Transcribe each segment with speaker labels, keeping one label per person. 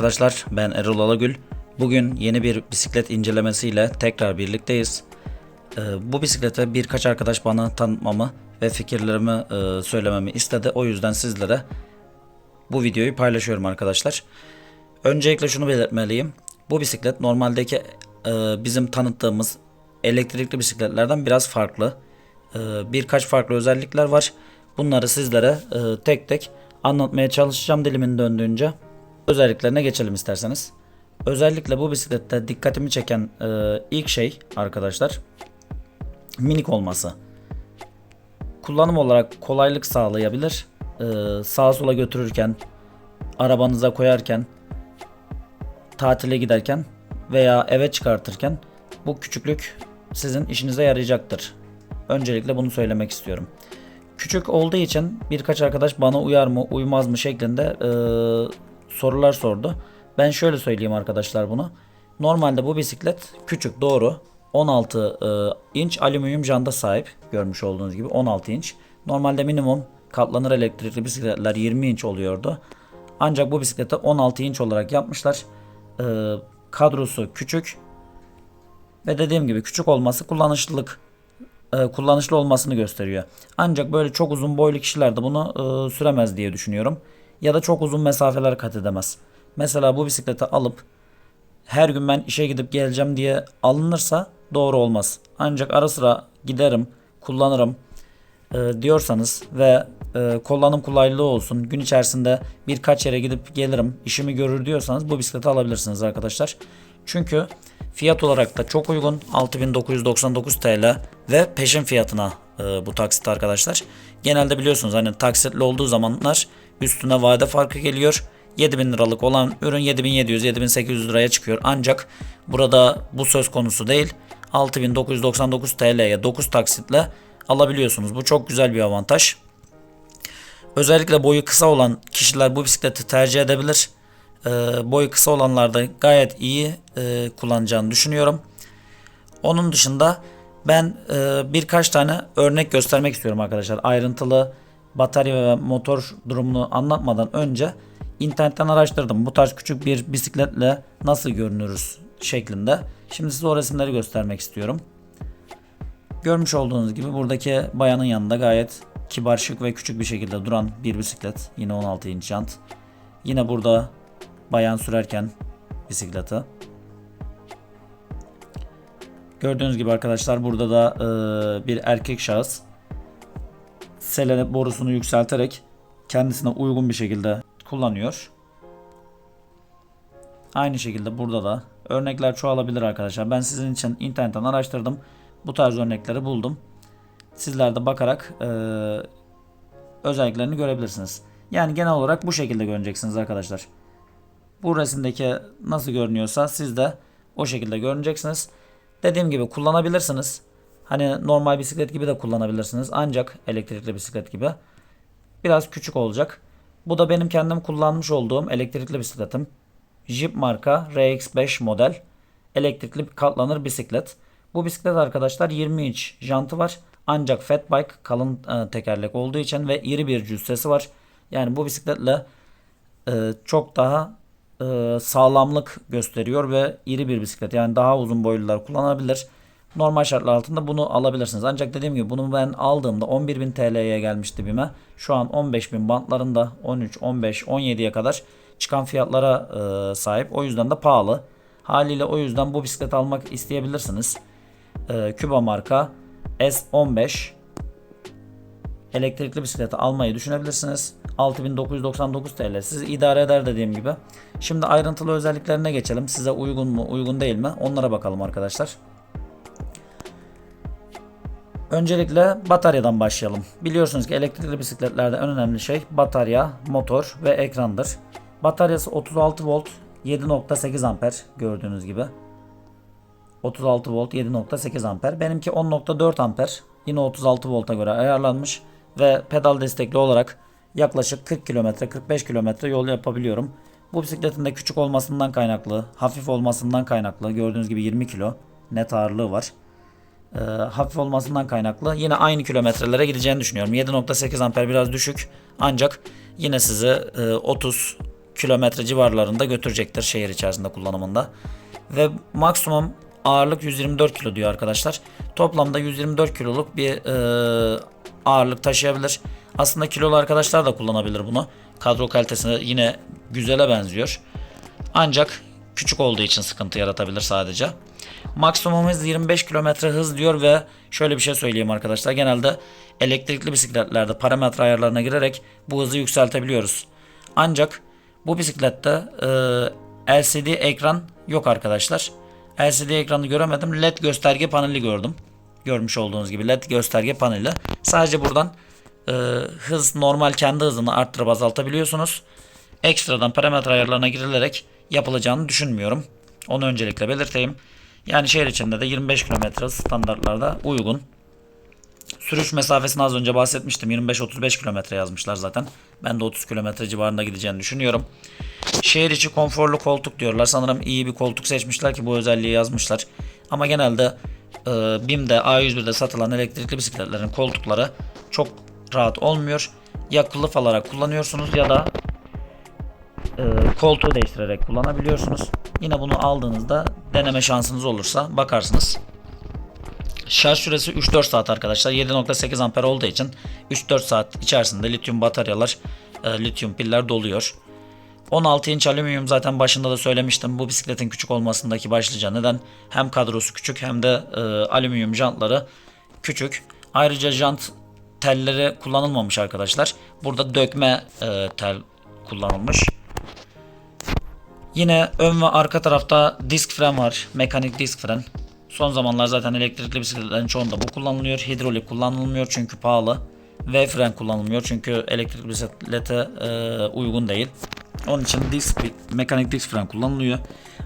Speaker 1: arkadaşlar ben Erol Alagül. Bugün yeni bir bisiklet incelemesiyle tekrar birlikteyiz. Ee, bu bisiklete birkaç arkadaş bana tanıtmamı ve fikirlerimi e, söylememi istedi. O yüzden sizlere bu videoyu paylaşıyorum arkadaşlar. Öncelikle şunu belirtmeliyim. Bu bisiklet normaldeki e, bizim tanıttığımız elektrikli bisikletlerden biraz farklı. E, birkaç farklı özellikler var. Bunları sizlere tek tek anlatmaya çalışacağım dilimin döndüğünce. Özelliklerine geçelim isterseniz. Özellikle bu bisiklette dikkatimi çeken e, ilk şey arkadaşlar minik olması. Kullanım olarak kolaylık sağlayabilir. E, sağa sola götürürken, arabanıza koyarken, tatile giderken veya eve çıkartırken bu küçüklük sizin işinize yarayacaktır. Öncelikle bunu söylemek istiyorum. Küçük olduğu için birkaç arkadaş bana uyar mı uymaz mı şeklinde e, sorular sordu. Ben şöyle söyleyeyim arkadaşlar bunu. Normalde bu bisiklet küçük doğru. 16 e, inç alüminyum janta sahip görmüş olduğunuz gibi 16 inç. Normalde minimum katlanır elektrikli bisikletler 20 inç oluyordu. Ancak bu bisikleti 16 inç olarak yapmışlar. E, kadrosu küçük ve dediğim gibi küçük olması kullanışlılık e, kullanışlı olmasını gösteriyor. Ancak böyle çok uzun boylu kişiler de bunu e, süremez diye düşünüyorum. Ya da çok uzun mesafeler kat edemez. Mesela bu bisikleti alıp her gün ben işe gidip geleceğim diye alınırsa doğru olmaz. Ancak ara sıra giderim, kullanırım e, diyorsanız ve e, kullanım kolaylığı olsun, gün içerisinde birkaç yere gidip gelirim, işimi görür diyorsanız bu bisikleti alabilirsiniz arkadaşlar. Çünkü fiyat olarak da çok uygun 6999 TL ve peşin fiyatına e, bu taksit arkadaşlar. Genelde biliyorsunuz hani taksitli olduğu zamanlar üstüne vade farkı geliyor. 7000 liralık olan ürün 7700-7800 liraya çıkıyor. Ancak burada bu söz konusu değil. 6999 TL'ye 9 taksitle alabiliyorsunuz. Bu çok güzel bir avantaj. Özellikle boyu kısa olan kişiler bu bisikleti tercih edebilir. Ee, boyu kısa olanlarda gayet iyi e, kullanacağını düşünüyorum. Onun dışında ben e, birkaç tane örnek göstermek istiyorum arkadaşlar. Ayrıntılı batarya ve motor durumunu anlatmadan önce internetten araştırdım. Bu tarz küçük bir bisikletle nasıl görünürüz şeklinde. Şimdi size o resimleri göstermek istiyorum. Görmüş olduğunuz gibi buradaki bayanın yanında gayet kibar, şık ve küçük bir şekilde duran bir bisiklet. Yine 16 inç jant. Yine burada bayan sürerken bisikleti. Gördüğünüz gibi arkadaşlar burada da e, bir erkek şahıs selene borusunu yükselterek kendisine uygun bir şekilde kullanıyor. Aynı şekilde burada da örnekler çoğalabilir arkadaşlar. Ben sizin için internetten araştırdım. Bu tarz örnekleri buldum. Sizler de bakarak e, özelliklerini görebilirsiniz. Yani genel olarak bu şekilde göreceksiniz arkadaşlar. Bu resimdeki nasıl görünüyorsa siz de o şekilde görüneceksiniz. Dediğim gibi kullanabilirsiniz. Hani normal bisiklet gibi de kullanabilirsiniz. Ancak elektrikli bisiklet gibi biraz küçük olacak. Bu da benim kendim kullanmış olduğum elektrikli bisikletim. Jeep marka RX5 model elektrikli katlanır bisiklet. Bu bisiklet arkadaşlar 20 inç jantı var. Ancak fat bike kalın e, tekerlek olduğu için ve iri bir cüssesi var. Yani bu bisikletle e, çok daha e, sağlamlık gösteriyor ve iri bir bisiklet. Yani daha uzun boylular kullanabilir. Normal şartlar altında bunu alabilirsiniz. Ancak dediğim gibi bunu ben aldığımda 11.000 TL'ye gelmişti BİM'e. Şu an 15.000 bantlarında 13, 15, 17'ye kadar çıkan fiyatlara e, sahip. O yüzden de pahalı. Haliyle o yüzden bu bisiklet almak isteyebilirsiniz. E, Küba marka S15 elektrikli bisikleti almayı düşünebilirsiniz. 6999 TL sizi idare eder dediğim gibi. Şimdi ayrıntılı özelliklerine geçelim. Size uygun mu, uygun değil mi? Onlara bakalım arkadaşlar. Öncelikle bataryadan başlayalım. Biliyorsunuz ki elektrikli bisikletlerde en önemli şey batarya, motor ve ekrandır. Bataryası 36 volt 7.8 amper gördüğünüz gibi. 36 volt 7.8 amper. Benimki 10.4 amper. Yine 36 volta göre ayarlanmış ve pedal destekli olarak yaklaşık 40 km 45 km yol yapabiliyorum. Bu bisikletin de küçük olmasından kaynaklı, hafif olmasından kaynaklı gördüğünüz gibi 20 kilo net ağırlığı var. Ee, hafif olmasından kaynaklı yine aynı kilometrelere gideceğini düşünüyorum. 7.8 amper biraz düşük ancak yine sizi e, 30 kilometre civarlarında götürecektir şehir içerisinde kullanımında. Ve maksimum ağırlık 124 kilo diyor arkadaşlar. Toplamda 124 kiloluk bir e, ağırlık taşıyabilir. Aslında kilolu arkadaşlar da kullanabilir bunu. Kadro kalitesi yine güzele benziyor. Ancak küçük olduğu için sıkıntı yaratabilir sadece. Maksimum hız 25 km hız diyor ve şöyle bir şey söyleyeyim arkadaşlar. Genelde elektrikli bisikletlerde parametre ayarlarına girerek bu hızı yükseltebiliyoruz. Ancak bu bisiklette e, LCD ekran yok arkadaşlar. LCD ekranı göremedim. LED gösterge paneli gördüm. Görmüş olduğunuz gibi LED gösterge paneli. Sadece buradan e, hız normal kendi hızını arttırıp azaltabiliyorsunuz. Ekstradan parametre ayarlarına girilerek yapılacağını düşünmüyorum. Onu öncelikle belirteyim. Yani şehir içinde de 25 km standartlarda uygun. Sürüş mesafesini az önce bahsetmiştim. 25-35 km yazmışlar zaten. Ben de 30 km civarında gideceğini düşünüyorum. Şehir içi konforlu koltuk diyorlar. Sanırım iyi bir koltuk seçmişler ki bu özelliği yazmışlar. Ama genelde e, BİM'de A101'de satılan elektrikli bisikletlerin koltukları çok rahat olmuyor. Ya kılıf alarak kullanıyorsunuz ya da koltuğu değiştirerek kullanabiliyorsunuz. Yine bunu aldığınızda deneme şansınız olursa bakarsınız. Şarj süresi 3-4 saat arkadaşlar. 7.8 amper olduğu için 3-4 saat içerisinde lityum bataryalar, e, lityum piller doluyor. 16 inç alüminyum zaten başında da söylemiştim. Bu bisikletin küçük olmasındaki başlıca neden hem kadrosu küçük hem de e, alüminyum jantları küçük. Ayrıca jant telleri kullanılmamış arkadaşlar. Burada dökme e, tel kullanılmış. Yine ön ve arka tarafta disk fren var. Mekanik disk fren. Son zamanlar zaten elektrikli bisikletlerin çoğunda bu kullanılıyor. Hidrolik kullanılmıyor çünkü pahalı. V fren kullanılmıyor çünkü elektrikli bisiklete e, uygun değil. Onun için disk, mekanik disk fren kullanılıyor.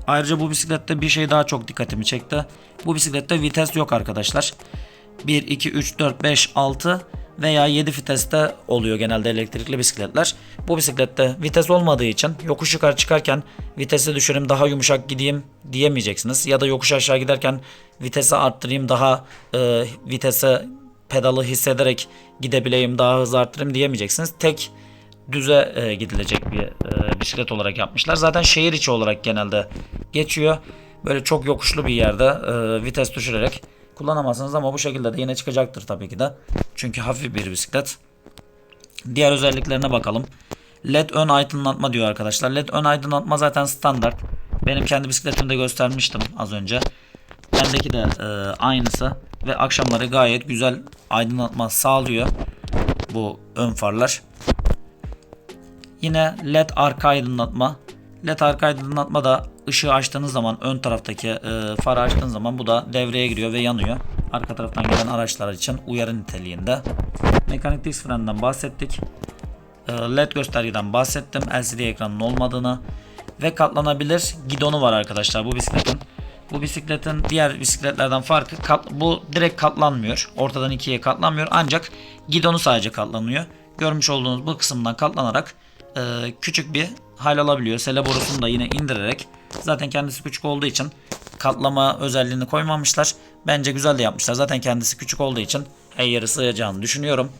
Speaker 1: Ayrıca bu bisiklette bir şey daha çok dikkatimi çekti. Bu bisiklette vites yok arkadaşlar. 1, 2, 3, 4, 5, 6 veya 7 viteste oluyor genelde elektrikli bisikletler. Bu bisiklette vites olmadığı için yokuş yukarı çıkarken vitesi düşüreyim daha yumuşak gideyim diyemeyeceksiniz. Ya da yokuş aşağı giderken vitesi arttırayım daha e, vitese pedalı hissederek gidebileyim daha hızlı arttırayım diyemeyeceksiniz. Tek düze e, gidilecek bir e, bisiklet olarak yapmışlar. Zaten şehir içi olarak genelde geçiyor. Böyle çok yokuşlu bir yerde e, vites düşürerek kullanamazsınız ama bu şekilde de yine çıkacaktır tabii ki de. Çünkü hafif bir bisiklet. Diğer özelliklerine bakalım. LED ön aydınlatma diyor arkadaşlar. LED ön aydınlatma zaten standart. Benim kendi bisikletimde göstermiştim az önce. Bendeki de e, aynısı ve akşamları gayet güzel aydınlatma sağlıyor bu ön farlar. Yine LED arka aydınlatma. LED arka aydınlatma da ışığı açtığınız zaman ön taraftaki e, farı açtığınız zaman bu da devreye giriyor ve yanıyor. Arka taraftan gelen araçlar için uyarı niteliğinde. Mekanik disk frenden bahsettik. E, LED göstergeden bahsettim. LCD ekranın olmadığını ve katlanabilir gidonu var arkadaşlar bu bisikletin. Bu bisikletin diğer bisikletlerden farkı kat, bu direkt katlanmıyor. Ortadan ikiye katlanmıyor ancak gidonu sadece katlanıyor. Görmüş olduğunuz bu kısımdan katlanarak e, küçük bir hal alabiliyor. Sele borusunu da yine indirerek zaten kendisi küçük olduğu için katlama özelliğini koymamışlar. Bence güzel de yapmışlar. Zaten kendisi küçük olduğu için her yeri sığacağını düşünüyorum.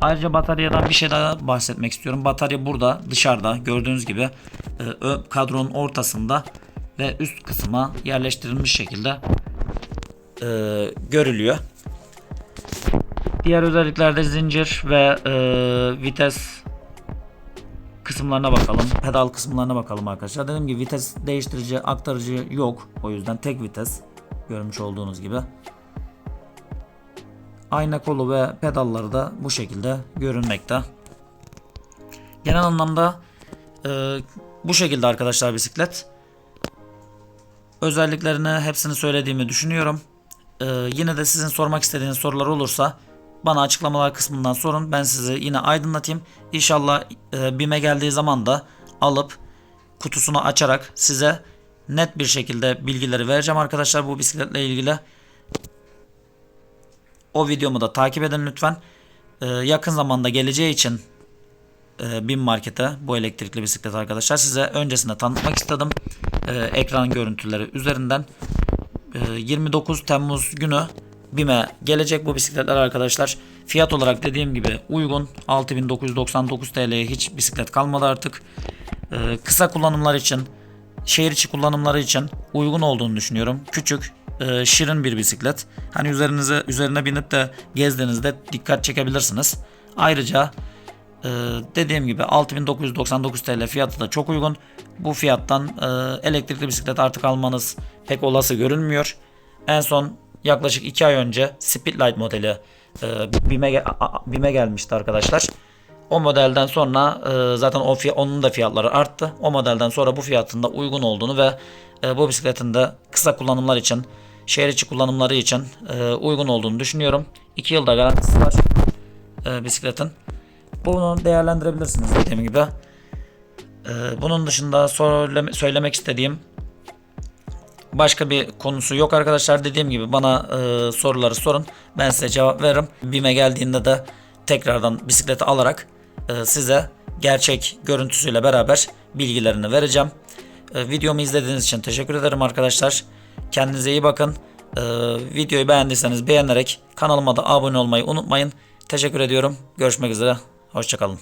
Speaker 1: Ayrıca bataryadan bir şey daha bahsetmek istiyorum. Batarya burada dışarıda gördüğünüz gibi e, kadronun ortasında ve üst kısma yerleştirilmiş şekilde e, görülüyor. Diğer özelliklerde zincir ve e, vites kısımlarına bakalım. Pedal kısımlarına bakalım arkadaşlar. Dediğim gibi vites değiştirici, aktarıcı yok. O yüzden tek vites görmüş olduğunuz gibi. Ayna kolu ve pedalları da bu şekilde görünmekte. Genel anlamda e, bu şekilde arkadaşlar bisiklet. Özelliklerini hepsini söylediğimi düşünüyorum. E, yine de sizin sormak istediğiniz sorular olursa bana açıklamalar kısmından sorun. Ben sizi yine aydınlatayım. İnşallah e, BİM'e geldiği zaman da alıp kutusunu açarak size net bir şekilde bilgileri vereceğim arkadaşlar bu bisikletle ilgili. O videomu da takip edin lütfen. E, yakın zamanda geleceği için e, BİM markete bu elektrikli bisiklet arkadaşlar size öncesinde tanıtmak istedim. E, ekran görüntüleri üzerinden. E, 29 Temmuz günü BİM'e gelecek bu bisikletler arkadaşlar. Fiyat olarak dediğim gibi uygun. 6999 TL'ye hiç bisiklet kalmadı artık. e, kısa kullanımlar için, şehir içi kullanımları için uygun olduğunu düşünüyorum. Küçük, e, şirin bir bisiklet. Hani üzerinize üzerine binip de gezdiğinizde dikkat çekebilirsiniz. Ayrıca e, dediğim gibi 6999 TL fiyatı da çok uygun. Bu fiyattan e, elektrikli bisiklet artık almanız pek olası görünmüyor. En son yaklaşık 2 ay önce Speedlight modeli e, BİM'e, BİM'e gelmişti arkadaşlar. O modelden sonra e, zaten o onun da fiyatları arttı. O modelden sonra bu fiyatın da uygun olduğunu ve e, bu bisikletin de kısa kullanımlar için, şehir içi kullanımları için e, uygun olduğunu düşünüyorum. 2 yılda garantisi var e, bisikletin. Bunu değerlendirebilirsiniz dediğim gibi. E, bunun dışında söyleme- söylemek istediğim Başka bir konusu yok arkadaşlar. Dediğim gibi bana e, soruları sorun. Ben size cevap veririm. BİM'e geldiğinde de tekrardan bisikleti alarak e, size gerçek görüntüsüyle beraber bilgilerini vereceğim. E, videomu izlediğiniz için teşekkür ederim arkadaşlar. Kendinize iyi bakın. E, videoyu beğendiyseniz beğenerek kanalıma da abone olmayı unutmayın. Teşekkür ediyorum. Görüşmek üzere. Hoşçakalın.